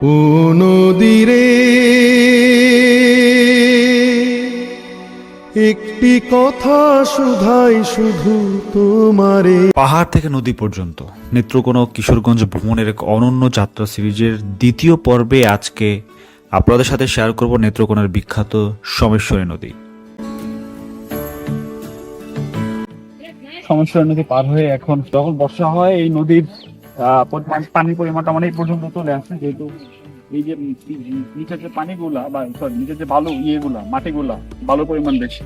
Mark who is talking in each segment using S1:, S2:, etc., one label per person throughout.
S1: ও নদীরে একটি কথা শুধাই শুধু তোমারে।
S2: পাহাড় থেকে নদী পর্যন্ত নেত্রকোনা কিশোরগঞ্জ ভ্রমণের এক অনন্য যাত্রা সিরিজের দ্বিতীয় পর্বে আজকে আপনাদের সাথে শেয়ার করব নেত্রকোনার বিখ্যাত সোমেশ্বরী নদী।
S3: সমস্যা নদী পার হয়ে এখন যখন বর্ষা হয় এই নদীর পরিমাণ পানির পরিমাণটা মানে এই পর্যন্ত চলে আসে যেহেতু এই যে নিচের যে পানিগুলা বা সরি নিচের যে বালু ইয়েগুলা মাটিগুলা বালুর পরিমাণ বেশি।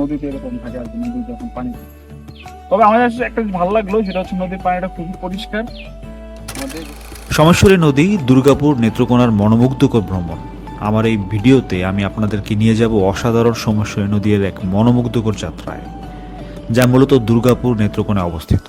S3: নদীতে এরকম থাকে আর কি নদী যখন পানি তবে আমাদের একটা জিনিস ভালো লাগল সেটা হচ্ছে নদীর পানিটা খুবই পরিষ্কার। আমাদের
S2: সোমেশ্বরী নদী দুর্গাপুর নেত্রকোনার মনোমুগ্ধকর ভ্রমণ। আমার এই ভিডিওতে আমি আপনাদেরকে নিয়ে যাব অসাধারণ সোমেশ্বরী নদীর এক মনোমুগ্ধকর যাত্রায় যা মূলত দুর্গাপুর নেত্রকোনায় অবস্থিত।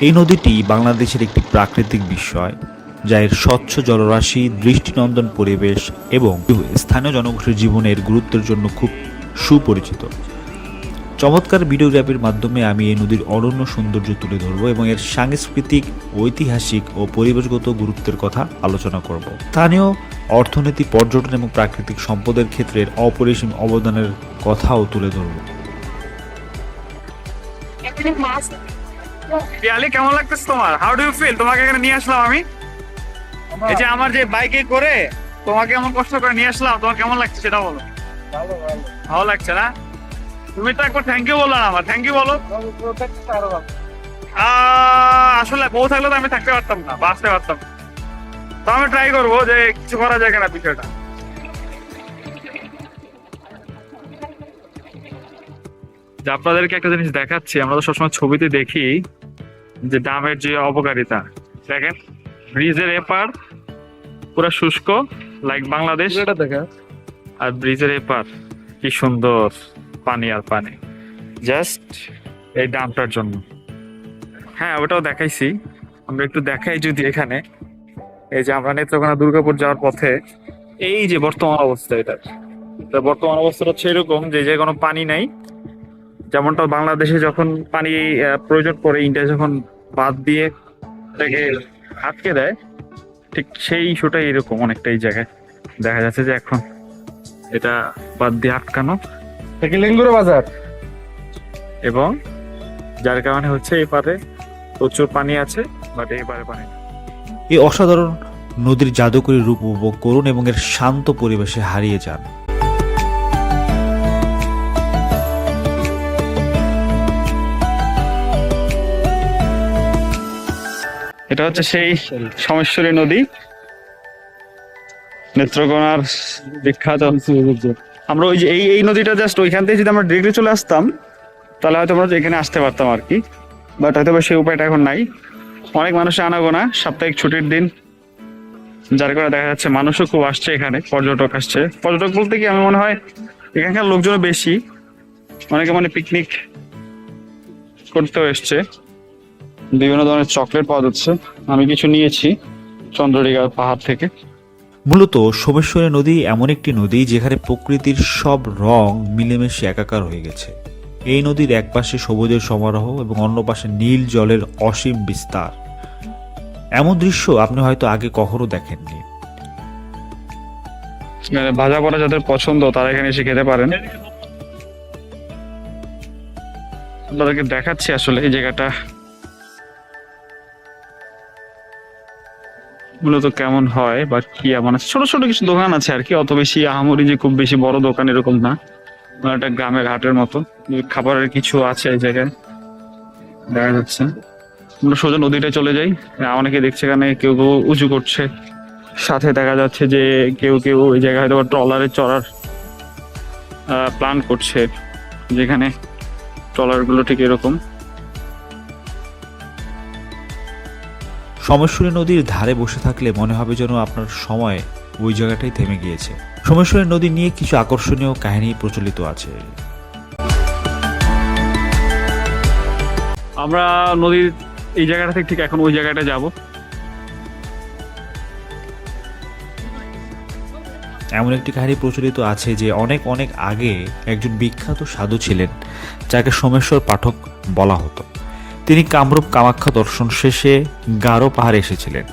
S2: এই নদীটি বাংলাদেশের একটি প্রাকৃতিক বিস্ময়, যা এর স্বচ্ছ জলরাশি, দৃষ্টিনন্দন পরিবেশ এবং স্থানীয় জনগোষ্ঠীর জীবনের গুরুত্বের জন্য খুব সুপরিচিত। চমৎকার ভিডিওগ্রাফির মাধ্যমে আমি এই নদীর অনন্য সৌন্দর্য তুলে ধরব এবং এর সাংস্কৃতিক ঐতিহাসিক ও পরিবেশগত গুরুত্বের কথা আলোচনা করব। স্থানীয় অর্থনীতি পর্যটন এবং প্রাকৃতিক সম্পদের ক্ষেত্রে অপরিসীম অবদানের কথাও তুলে ধরব।
S4: এখানে
S5: পিয়ালি কেমন লাগতেছে তোমার? হাউ ডু ইউ ফিল তোমাকে এখানে নিয়ে আসলাম আমি। এই যে আমার যে বাইকে করে তোমাকে এমন কষ্ট করে নিয়ে আসলাম তোমার কেমন লাগছে সেটা বলো। ভালো লাগছে না? তুমি তো একবার থ্যাংক ইউ বলল না আমার থ্যাংক ইউ বলো। আসলে বউ থাকলে তো আমি থাকতে পারতাম না বাঁচতে পারতাম তো আমি ট্রাই করব যে কিছু করা যায় কিনা বিষয়টা। যে আপনাদেরকে একটা জিনিস দেখাচ্ছি আমরা তো সবসময় ছবিতে দেখি যে ডামের যে অপকারিতা দেখেন ব্রিজের এপার পুরো শুষ্ক লাইক বাংলাদেশ।
S3: দেখা।
S5: আর ব্রিজের এপার কি সুন্দর। পানি আর পানি। জাস্ট এই ডামটার জন্য। হ্যাঁ ওটাও দেখাইছি। আমরা একটু দেখাই যদি এখানে। এই যে আমরা নেত্রকোনা দুর্গাপুর যাওয়ার পথে, এই যে বর্তমান অবস্থা এটা। বর্তমান অবস্থাটা হচ্ছে এরকম যে যে কোনো পানি নাই। যেমনটা বাংলাদেশে যখন পানি প্রয়োজন পড়ে ইন্ডিয়া যখন বাদ দিয়ে এটাকে আটকে দেয়, ঠিক সেই ইস্যুটাই এরকম অনেকটা এই জায়গায়। দেখা যাচ্ছে যে এখন এটা বাদ দিয়ে আটকানো।
S3: থেকে লেঙ্গুরো বাজার?
S5: এবং যার কারণে হচ্ছে এই পারে প্রচুর পানি আছে বাট এই পারে পানি
S2: এই অসাধারণ নদীর জাদুকরী রূপ উপভোগ করুন এবং এর শান্ত পরিবেশে হারিয়ে যান।
S5: এটা হচ্ছে সেই সমেশ্বরী নদী। নেত্রকোনার বিখ্যাত আমরা ওই যে এই এই নদীটা জাস্ট ওইখান থেকে যদি আমরা ডিরেক্টলি চলে আসতাম, তাহলে হয়তো আমরা এখানে আসতে পারতাম আর কি। বাট হয়তো সেই উপায়টা এখন নাই। অনেক মানুষের আনাগোনা, সাপ্তাহিক ছুটির দিন। যার কারণে দেখা যাচ্ছে মানুষও খুব আসছে এখানে, পর্যটক আসছে। পর্যটক বলতে কি, আমি মনে হয় এখানকার লোকজনও বেশি। অনেকে মানে পিকনিক করতেও এসছে। বিভিন্ন ধরনের চকলেট পাওয়া যাচ্ছে। আমি কিছু নিয়েছি চন্দ্রডিগা পাহাড় থেকে।
S2: মূলত সোমেশ্বরী নদী এমন একটি নদী যেখানে প্রকৃতির সব রং মিলেমিশে একাকার হয়ে গেছে। এই নদীর এক পাশে সবুজের সমারোহ এবং অন্য পাশে নীল জলের অসীম বিস্তার। এমন দৃশ্য আপনি হয়তো আগে কখনো দেখেননি।
S5: মানে ভাজা পড়া যাদের পছন্দ, তারা এখানে এসে খেতে পারেন। আপনাদেরকে দেখাচ্ছি আসলে এই জায়গাটা। মূলত কেমন হয় বা কি এমন আছে? ছোট ছোট কিছু দোকান আছে আর কি, অত বেশি আহামরি যে খুব বেশি বড় দোকান এরকম না। মানে একটা গ্রামের হাটের মতো। খাবারের কিছু আছে এই জায়গায়। দেখা যাচ্ছে। আমরা সোজা নদীটা চলে যাই। অনেকে দেখছে এখানে কেউ কেউ উঁচু করছে। সাথে দেখা যাচ্ছে যে কেউ কেউ ওই জায়গায় হয়তো ট্রলারে চড়ার প্ল্যান করছে। যেখানে ট্রলারগুলো ঠিক এরকম।
S2: সোমেশ্বরী নদীর ধারে বসে থাকলে মনে হবে যেন আপনার সময় ওই জায়গাটাই থেমে গিয়েছে। সোমেশ্বরী নদী নিয়ে কিছু আকর্ষণীয় কাহিনী প্রচলিত আছে।
S5: আমরা নদীর এই জায়গাটা থেকে ঠিক এখন ওই জায়গাটা যাব।
S2: এমন একটি কাহিনী প্রচলিত আছে যে অনেক অনেক আগে একজন বিখ্যাত সাধু ছিলেন যাকে সোমেশ্বর পাঠক বলা হতো। তিনি কামরূপ কামাখ্যা দর্শন শেষে গারো পাহাড়ে এসেছিলেন।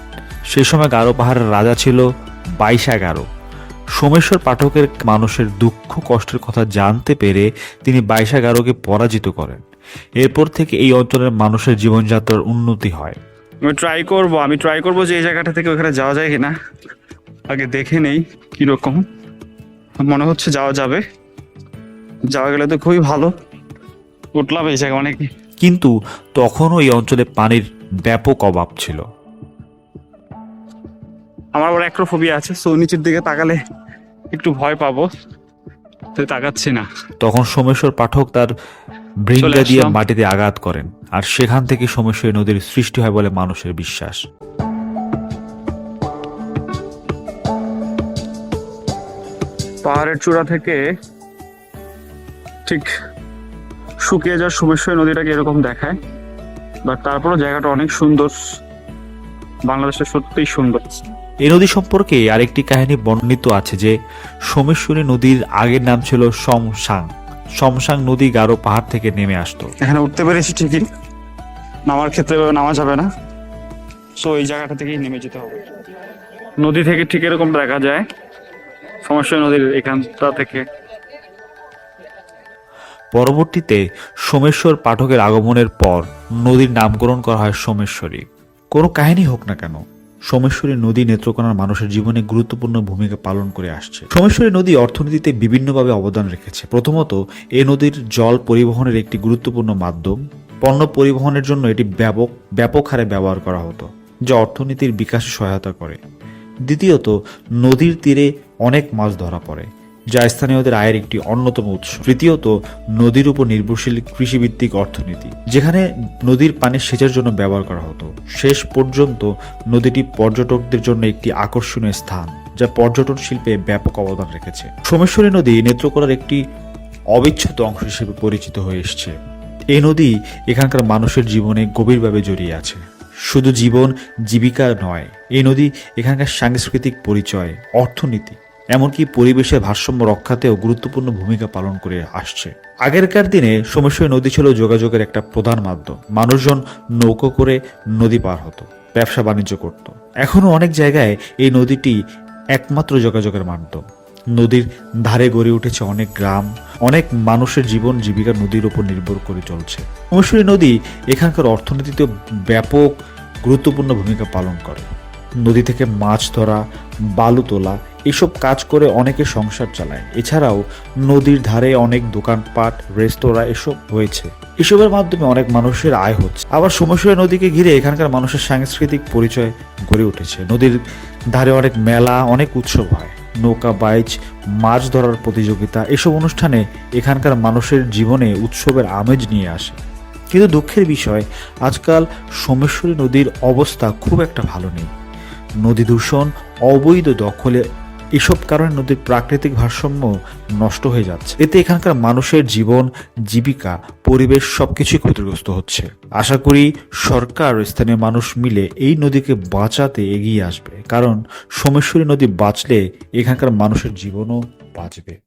S2: সে সময় গারো পাহাড়ের রাজা ছিল বাইশা গারো। সোমেশ্বর পাঠকের মানুষের দুঃখ কষ্টের কথা জানতে পেরে তিনি বাইশা গারোকে পরাজিত করেন। এরপর থেকে এই অঞ্চলের মানুষের জীবনযাত্রার উন্নতি হয়।
S5: আমি ট্রাই করব, আমি ট্রাই করব যে এই জায়গাটা থেকে ওখানে যাওয়া যায় কিনা। আগে দেখে নেই কীরকম। মনে হচ্ছে যাওয়া যাবে। যাওয়া গেলে তো খুবই ভালো। উঠলাম এই জায়গায় অনেক
S2: কিন্তু তখনও এই অঞ্চলে পানির ব্যাপক অভাব ছিল।
S5: আমার আবার অ্যাক্রোফোবিয়া আছে সো নিচের দিকে তাকালে একটু ভয় পাবো তো তাকাচ্ছি না।
S2: তখন সোমেশ্বর পাঠক তার বৃঙ্গা দিয়ে মাটিতে আঘাত করেন আর সেখান থেকে সোমেশ্বরী নদীর সৃষ্টি হয় বলে মানুষের বিশ্বাস।
S5: পাহাড়ের চূড়া থেকে ঠিক শুকিয়ে যাওয়ার সোমেশ্বরী নদীটাকে এরকম দেখায়। বাট তারপরও জায়গাটা অনেক সুন্দর। বাংলাদেশটা সত্যিই সুন্দর।
S2: এই নদী সম্পর্কে আরেকটি কাহিনী বর্ণিত আছে যে সোমেশ্বরী নদীর আগের নাম ছিল সমসাং। সমসাং নদী গারো পাহাড় থেকে নেমে আসতো।
S5: এখানে উঠতে পেরেছি ঠিকই। নামার ক্ষেত্রে নামা যাবে না। সো এই জায়গাটা থেকেই নেমে যেতে হবে। নদী থেকে ঠিক এরকম দেখা যায়। সমস্যা নদীর এখানটা থেকে।
S2: পরবর্তীতে সোমেশ্বর পাঠকের আগমনের পর নদীর নামকরণ করা হয় সোমেশ্বরী। কোনো কাহিনী হোক না কেন, সোমেশ্বরী নদী নেত্রকোনার মানুষের জীবনে গুরুত্বপূর্ণ ভূমিকা পালন করে আসছে। সোমেশ্বরী নদী অর্থনীতিতে বিভিন্নভাবে অবদান রেখেছে। প্রথমত, এ নদীর জল পরিবহনের একটি গুরুত্বপূর্ণ মাধ্যম। পণ্য পরিবহনের জন্য এটি ব্যাপক ব্যাপক হারে ব্যবহার করা হতো, যা অর্থনীতির বিকাশে সহায়তা করে। দ্বিতীয়ত, নদীর তীরে অনেক মাছ ধরা পড়ে। যা স্থানীয়দের আয়ের একটি অন্যতম উৎস। তৃতীয়ত, নদীর উপর নির্ভরশীল কৃষিভিত্তিক অর্থনীতি, যেখানে নদীর পানি সেচের জন্য ব্যবহার করা হতো। শেষ পর্যন্ত, নদীটি পর্যটকদের জন্য একটি আকর্ষণীয় স্থান, যা পর্যটন শিল্পে ব্যাপক অবদান রেখেছে। সোমেশ্বরী নদী নেত্রকোনার একটি অবিচ্ছেদ্য অংশ হিসেবে পরিচিত হয়ে এসছে। এই নদী এখানকার মানুষের জীবনে গভীরভাবে জড়িয়ে আছে। শুধু জীবন, জীবিকা নয় এই নদী এখানকার সাংস্কৃতিক পরিচয়, অর্থনীতি এমনকি পরিবেশের ভারসাম্য রক্ষাতেও গুরুত্বপূর্ণ ভূমিকা পালন করে আসছে। আগেরকার দিনে সোমেশ্বরী নদী ছিল যোগাযোগের একটা প্রধান মাধ্যম। মানুষজন নৌকো করে নদী পার হতো, ব্যবসা বাণিজ্য করত। এখনও অনেক জায়গায় এই নদীটি একমাত্র যোগাযোগের মাধ্যম। নদীর ধারে গড়ে উঠেছে অনেক গ্রাম, অনেক মানুষের জীবন জীবিকা নদীর উপর নির্ভর করে চলছে। সোমেশ্বরী নদী এখানকার অর্থনীতিতে ব্যাপক গুরুত্বপূর্ণ ভূমিকা পালন করে। নদী থেকে মাছ ধরা, বালু তোলা এসব কাজ করে অনেকে সংসার চালায়। এছাড়াও নদীর ধারে অনেক দোকানপাট, রেস্তোরাঁ এসব হয়েছে। এসবের মাধ্যমে অনেক মানুষের আয় হচ্ছে। আবার সোমেশ্বরী নদীকে ঘিরে এখানকার মানুষের সাংস্কৃতিক পরিচয় গড়ে উঠেছে। নদীর ধারে অনেক মেলা, অনেক উৎসব হয়। নৌকা, বাইচ, মাছ ধরার প্রতিযোগিতা, এসব অনুষ্ঠানে এখানকার মানুষের জীবনে উৎসবের আমেজ নিয়ে আসে। কিন্তু দুঃখের বিষয়, আজকাল সোমেশ্বরী নদীর অবস্থা খুব একটা ভালো নেই। নদী দূষণ, অবৈধ দখলে এসব কারণে নদীর প্রাকৃতিক ভারসাম্য নষ্ট হয়ে যাচ্ছে। এতে এখানকার মানুষের জীবন, জীবিকা, পরিবেশ সবকিছুই ক্ষতিগ্রস্ত হচ্ছে। আশা করি সরকার স্থানীয় মানুষ মিলে এই নদীকে বাঁচাতে এগিয়ে আসবে। কারণ সোমেশ্বরী নদী বাঁচলে এখানকার মানুষের জীবনও বাঁচবে।